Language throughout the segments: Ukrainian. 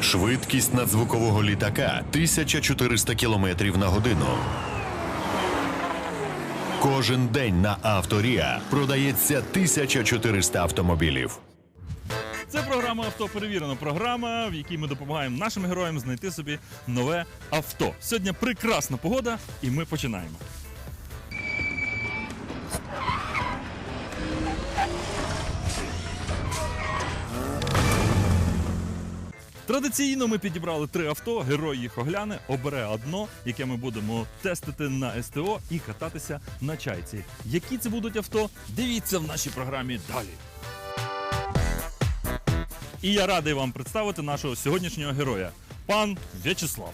Швидкість надзвукового літака 1400 км на годину. Кожен день на Авторія продається 1400 автомобілів. Це програма Авто перевірено. Програма, в якій ми допомагаємо нашим героям знайти собі нове авто. Сьогодні прекрасна погода, і ми починаємо. Традиційно ми підібрали три авто. Герой їх огляне, обере одно, яке ми будемо тестити на СТО і кататися на чайці. Які це будуть авто? Дивіться в нашій програмі далі. І я радий вам представити нашого сьогоднішнього героя, пан В'ячеслав.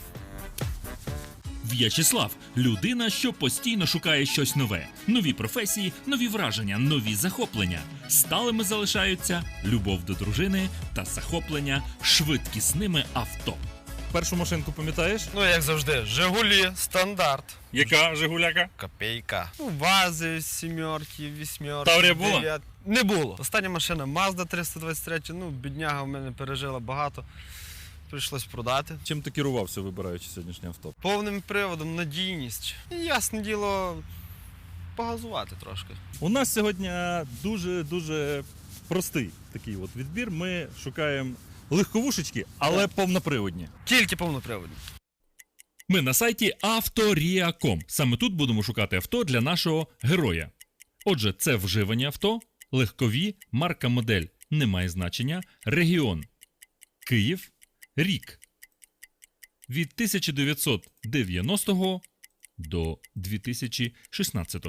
В'ячеслав людина, що постійно шукає щось нове, нові професії, нові враження, нові захоплення. Сталими залишаються любов до дружини та захоплення швидкісними авто. Першу машинку пам'ятаєш? Ну, як завжди, Жигулі, стандарт. Яка Жигуляка? Копейка. Ну, вази, сімерки, вісьмерки. Таврія була? дев'ят- Не було. Остання машина Mazda 323, ну, бідняга в мене пережила багато. Прийшлось продати. Чим ти керувався, вибираючи сьогоднішнє авто? Повним приводом, надійність. І ясне діло, погазувати трошки. У нас сьогодні дуже дуже простий такий от відбір. Ми шукаємо легковушечки, але повноприводні. Тільки повноприводні. Ми на сайті Авторія.com. Саме тут будемо шукати авто для нашого героя. Отже, це вживані авто, легкові, марка модель не має значення, регіон Київ, рік від 1990 до 2016.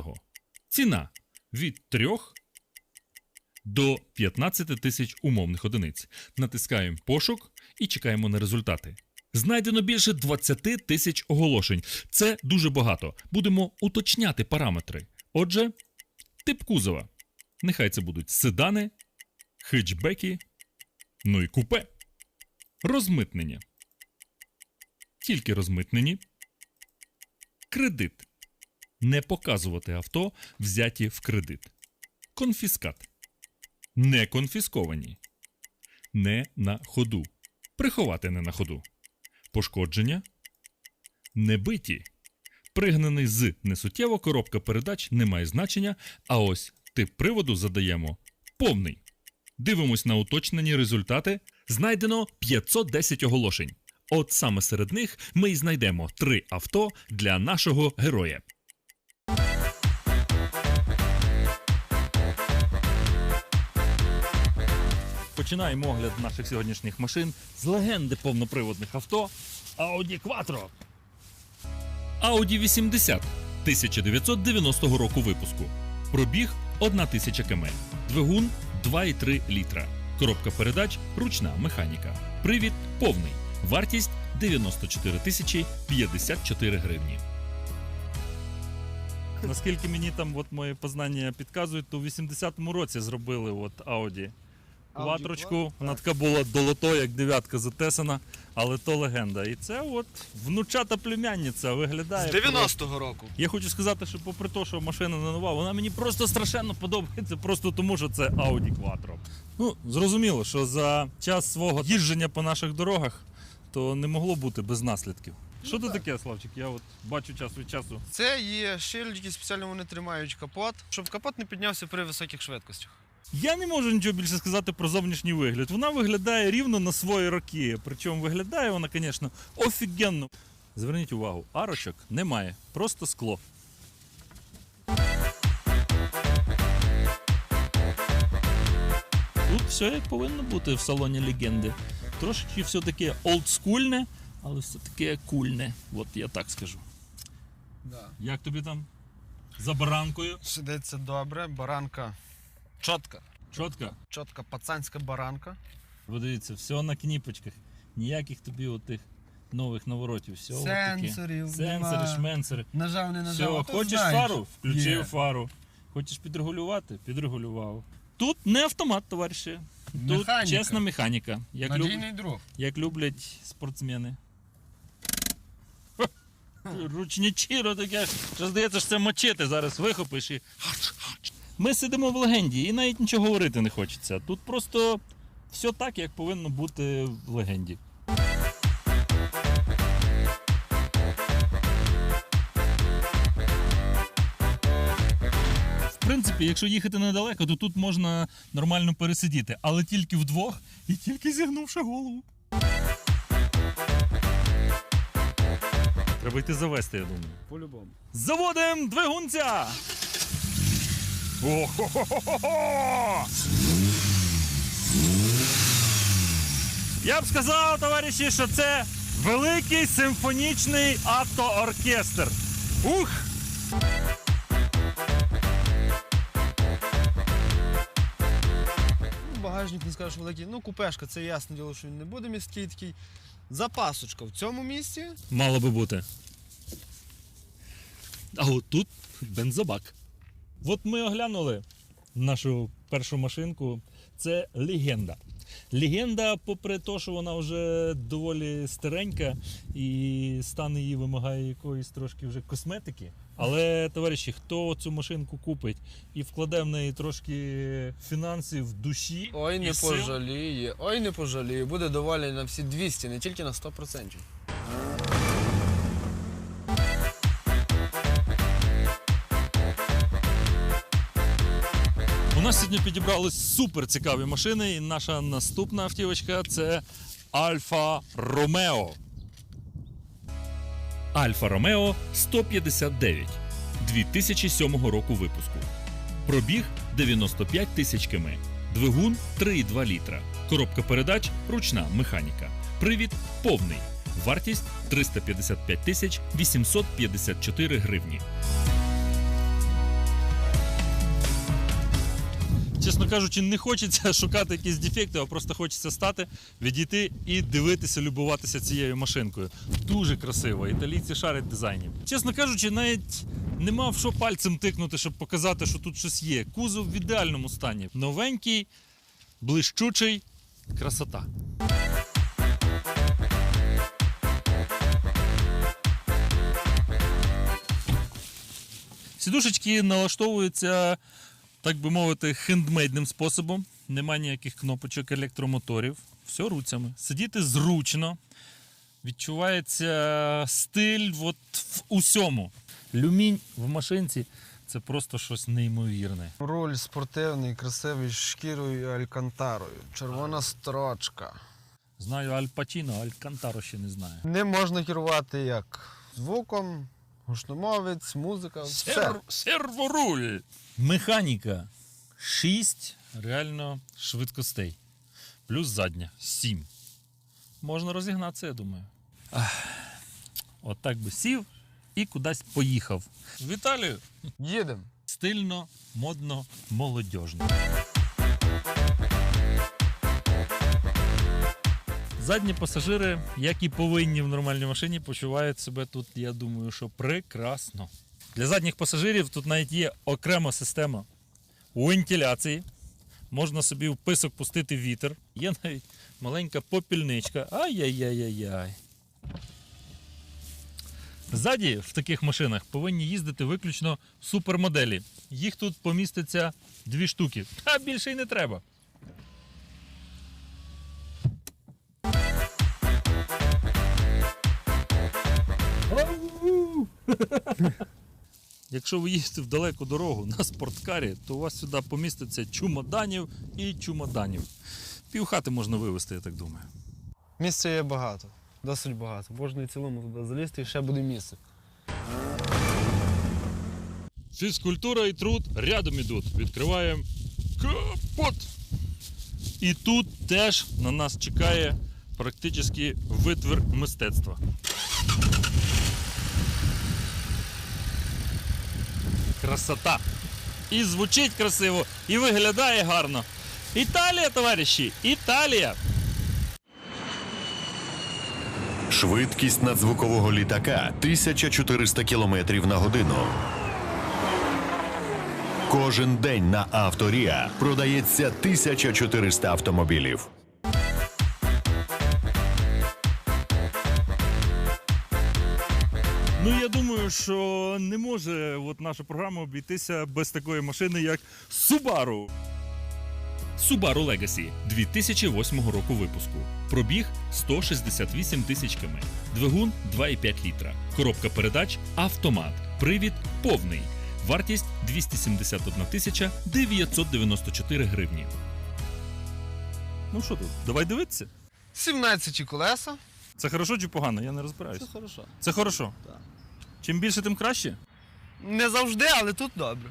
Ціна від 3 до 15 тисяч умовних одиниць. Натискаємо пошук і чекаємо на результати. Знайдено більше 20 тисяч оголошень. Це дуже багато. Будемо уточняти параметри. Отже, тип кузова. Нехай це будуть седани, хетчбеки, ну і купе. Розмитнення. Тільки розмитнені. Кредит. Не показувати авто, взяті в кредит. Конфіскат. Не конфісковані. Не на ходу. Приховати не на ходу. Пошкодження. Не биті. Пригнаний з несуттєво коробка передач не має значення, а ось тип приводу задаємо повний. Дивимось на уточнені результати. Знайдено 510 оголошень. От саме серед них ми й знайдемо три авто для нашого героя. Починаємо огляд наших сьогоднішніх машин з легенди повноприводних авто Audi Quattro. Audi 80 1990 року випуску. Пробіг 1000 км. Двигун 2,3 літра. Коробка передач ручна механіка. Привід повний. Вартість 94 тисячі 54 гривні. Наскільки мені там от мої познання підказують, то в 80-му році зробили от Audi Кватрочку. Вона така була долото, як дев'ятка затесана, але то легенда. І це от внучата племянниця виглядає. З просто- 90-го року. Я хочу сказати, що попри те, що машина не нова, вона мені просто страшенно подобається, просто тому, що це Audi Quattro. Ну, зрозуміло, що за час свого їждження по наших дорогах то не могло бути без наслідків. Що це таке, Славчик? Я от бачу час від часу. Це є шильдики, спеціально вони тримають капот, щоб капот не піднявся при високих швидкостях. Я не можу нічого більше сказати про зовнішній вигляд. Вона виглядає рівно на свої роки. Причому виглядає вона, звісно, офігенно. Зверніть увагу, арочок немає, просто скло. Тут все як повинно бути в салоні легенди. Трошечки все таке олдскульне, але все таке кульне. От я так скажу. Як тобі там? За баранкою? Сидиться добре, баранка чотка. Чотка. Чотка пацанська баранка. Подивіться, все на кніпочках. Ніяких тобі отих нових наворотів. Все Сенсорів Сенсори, нема. шменсори. Нажав, не Все, нажав. а то хочеш знаєш, фару? Включив є. фару. Хочеш підрегулювати? Підрегулював. Тут не автомат, товариші. Тут Механіка. чесна механіка. Як, люб... Надійний друг. як люблять спортсмени. Ха! Ручничіро таке, що здається, що це мочити зараз вихопиш і. Ми сидимо в легенді і навіть нічого говорити не хочеться. Тут просто все так, як повинно бути в легенді. В принципі, якщо їхати недалеко, то тут можна нормально пересидіти, але тільки вдвох і тільки зігнувши голову. Треба йти завести, я думаю. По-любому. Заводим двигунця! О-хо-хо-хо-хо! Я б сказав, товариші, що це великий симфонічний автооркестр. Ух! Ну, багажник не скажеш великий. Ну, купешка, це ясно діло, що він не буде міський такий. Запасочка в цьому місці. Мало би бути. А от тут бензобак. От ми оглянули нашу першу машинку. Це легенда. Легенда, попри те, що вона вже доволі старенька і стан її вимагає якоїсь трошки вже косметики. Але, товариші, хто цю машинку купить і вкладе в неї трошки фінансів, душі. Ой, і не сил, пожаліє, ой, не пожаліє. Буде доволі на всі 200, не тільки на 100%. Сьогодні підібрались супер цікаві машини, і наша наступна автівочка це Альфа Ромео. Альфа Ромео 159 2007 року випуску. Пробіг 95 тисяч км. Двигун 3,2 літра. Коробка передач ручна механіка. Привід повний. Вартість 355 тисяч 854 гривні. Чесно кажучи, не хочеться шукати якісь дефекти, а просто хочеться стати, відійти і дивитися, любуватися цією машинкою. Дуже красиво. Італійці шарять в дизайні. Чесно кажучи, навіть нема в що пальцем тикнути, щоб показати, що тут щось є. Кузов в ідеальному стані. Новенький, блищучий, красота. Сідушечки налаштовуються, так би мовити, хендмейдним способом. Нема ніяких кнопочок, електромоторів. Все руцями. Сидіти зручно. Відчувається стиль от в усьому. Люмінь в машинці це просто щось неймовірне. Руль спортивний, красивий, з шкірою алькантарою. Червона строчка. Знаю Аль Пачіно, Аль Кантаро ще не знаю. Не можна керувати як звуком, гучномовець, музика. Все. Сер... Серворуль. Механіка 6 реально швидкостей. Плюс задня 7. Можна розігнатися, я думаю. Ах, От так би сів і кудись поїхав. В Італію Їдемо. стильно, модно, молодіжно. Задні пасажири, як і повинні в нормальній машині, почувають себе тут, я думаю, що прекрасно. Для задніх пасажирів тут навіть є окрема система вентиляції. Можна собі в писок пустити вітер. Є навіть маленька попільничка. Ай-яй-яй-яй-яй. Ззаді в таких машинах повинні їздити виключно супермоделі. Їх тут поміститься дві штуки. А більше й не треба. Якщо ви їдете в далеку дорогу на спорткарі, то у вас сюди поміститься чумоданів і чумоданів. Півхати можна вивезти, я так думаю. Місця є багато, досить багато. Можна і цілому туди залізти і ще буде місце. Фізкультура і труд рядом ідуть. Відкриваємо капот. І тут теж на нас чекає практично витвір мистецтва. Красота. І звучить красиво, і виглядає гарно. Італія, товариші! Італія! Швидкість надзвукового літака 1400 км на годину. Кожен день на Авторія продається 1400 автомобілів. Думаю, що не може от наша програма обійтися без такої машини, як Subaru. Subaru Legacy 2008 року випуску. Пробіг 168 тисяч км. Двигун 2,5 літра. Коробка передач автомат. Привід повний. Вартість 271 тисяча 994 гривні. Ну що тут, давай дивитися. 17 колеса. Це хорошо чи погано? Я не розбираюся. Це хорошо. Це хорошо. Так. Чим більше, тим краще. Не завжди, але тут добре.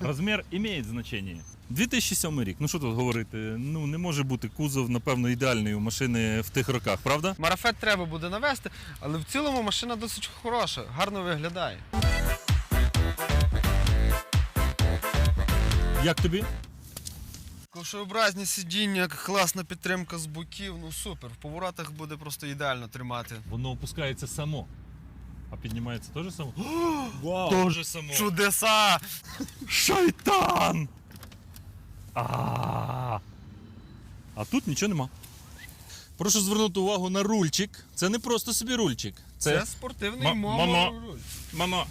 Розмір має значення. 2007 рік. Ну що тут говорити? Ну не може бути кузов, напевно, ідеальний у машини в тих роках, правда? Марафет треба буде навести, але в цілому машина досить хороша, гарно виглядає. Як тобі? Ковшообразні сидіння, класна підтримка з боків, ну супер. В поворотах буде просто ідеально тримати. Воно опускається само. А піднімається теж само? Вау! Теж само. Чудеса! Шайтан! А, а тут нічого нема. Прошу звернути увагу на рульчик. Це не просто собі рульчик. Це, Це, спортивний Ма- момо. мамо. руль. мамо.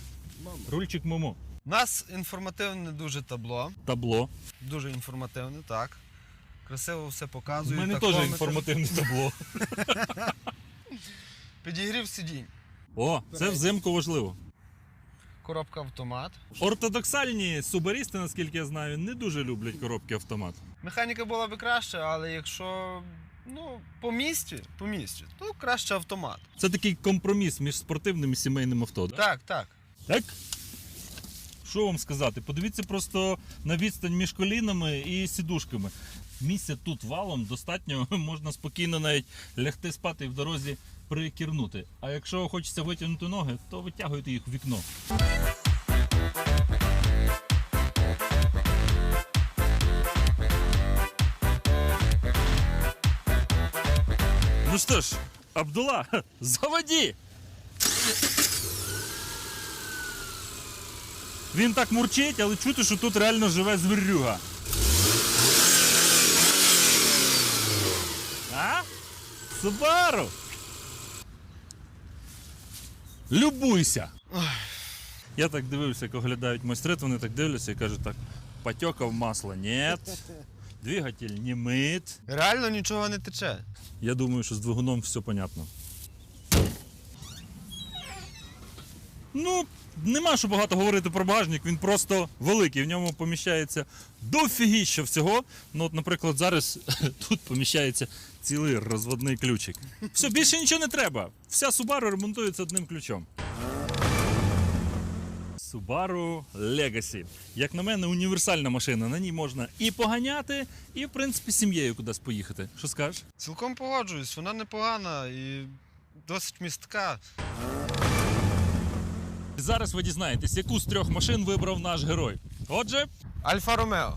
Рульчик Момо. У нас інформативне дуже табло. Табло. Дуже інформативне, так. Красиво все У показує. мене теж інформативне табло. Підігрів сидінь. О, це взимку важливо. Коробка автомат. Ортодоксальні субарісти, наскільки я знаю, не дуже люблять коробки автомат. Механіка була би краще, але якщо ну, по місті, по місті, то краще автомат. Це такий компроміс між спортивним і сімейним авто. Да? Так, так. Так? Що вам сказати? Подивіться просто на відстань між колінами і сідушками. Місця тут валом достатньо, можна спокійно навіть лягти спати і в дорозі прикірнути. А якщо хочеться витягнути ноги, то витягуйте їх в вікно. Ну що ж, Абдула, заводі! Він так мурчить, але чути, що тут реально живе звірюга. А? Субару! Любуйся! Я так дивився, як оглядають майстри, вони так дивляться і кажуть так: потекав масло, нет. Двигатель не мит. Реально нічого не тече. Я думаю, що з двигуном все понятно. Ну, нема що багато говорити про багажник, він просто великий. В ньому поміщається дофігіща всього. Ну, от, наприклад, зараз тут поміщається цілий розводний ключик. Все, більше нічого не треба. Вся Subaru ремонтується одним ключом. Subaru Legacy. Як на мене, універсальна машина. На ній можна і поганяти, і, в принципі, сім'єю кудись поїхати. Що скажеш? Цілком погоджуюсь, вона непогана і досить містка. Зараз ви дізнаєтесь, яку з трьох машин вибрав наш герой. Отже, Альфа Ромео.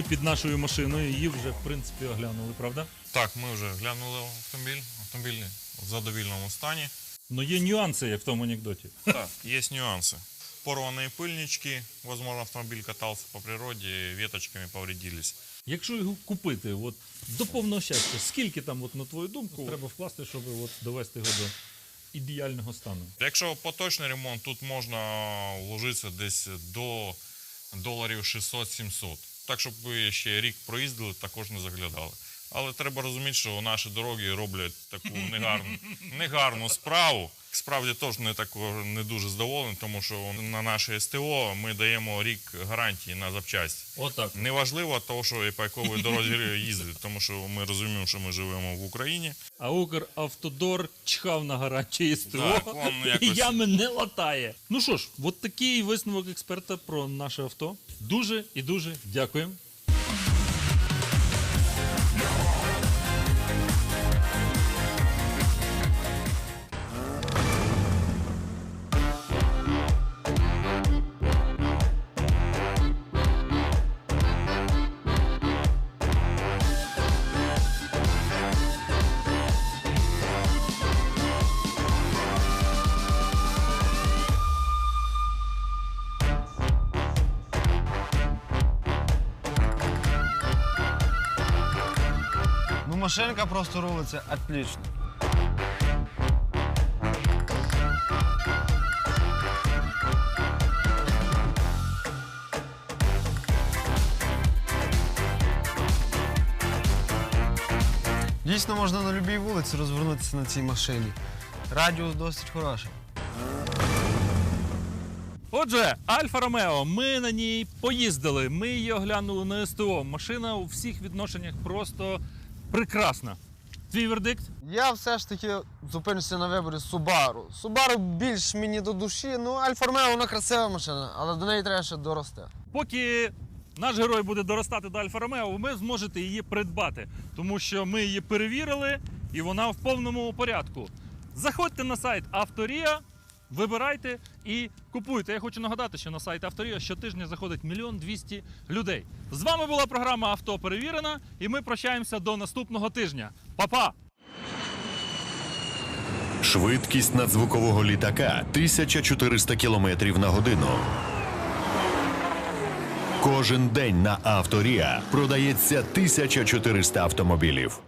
ми під нашою машиною її вже в принципі оглянули, правда? Так, ми вже глянули автомобіль. Автомобіль в задовільному стані. Ну є нюанси, як в тому анекдоті. Так, есть нюансы. Порванные пыльнички, возможно, автомобиль катался по природе, веточками повредились. Якщо його купити, от до повного щастя, скільки там, от, на твою думку, треба вкласти, щоб от, довести його до ідеального стану? Якщо поточний ремонт, тут можна вложитися десь до доларів 600-700. Так, щоб ви ще рік проїздили, також не заглядали. Але треба розуміти, що наші дороги роблять таку негарну, негарну справу. Справді теж не тако, не дуже задоволений, тому що на наше СТО ми даємо рік гарантії на запчасті. Отак. Неважливо того, що і по якій дорозі їздити, тому що ми розуміємо, що ми живемо в Україні. А Укравтодор чхав на гарячі СТО і ями не латає. Ну що ж, от такий висновок експерта про наше авто. Дуже і дуже дякуємо. Машинка просто рулиться отлично. Дійсно можна на будь-якій вулиці розвернутися на цій машині. Радіус досить хороший. Отже, Альфа Ромео, ми на ній поїздили, ми її оглянули на СТО. Машина у всіх відношеннях просто прекрасна. Твій вердикт? Я все ж таки зупинюся на виборі Subaru. Subaru більш мені до душі, ну Альфа Ромео вона красива машина, але до неї треба ще дорости. Поки наш герой буде доростати до Альфа Ромео, ви зможете її придбати, тому що ми її перевірили і вона в повному порядку. Заходьте на сайт Авторія, вибирайте і купуйте. Я хочу нагадати, що на сайт Авторія щотижня заходить мільйон двісті людей. З вами була програма Авто перевірена, і ми прощаємося до наступного тижня. Па-па! Швидкість надзвукового літака 1400 км на годину. Кожен день на Авторія продається 1400 автомобілів.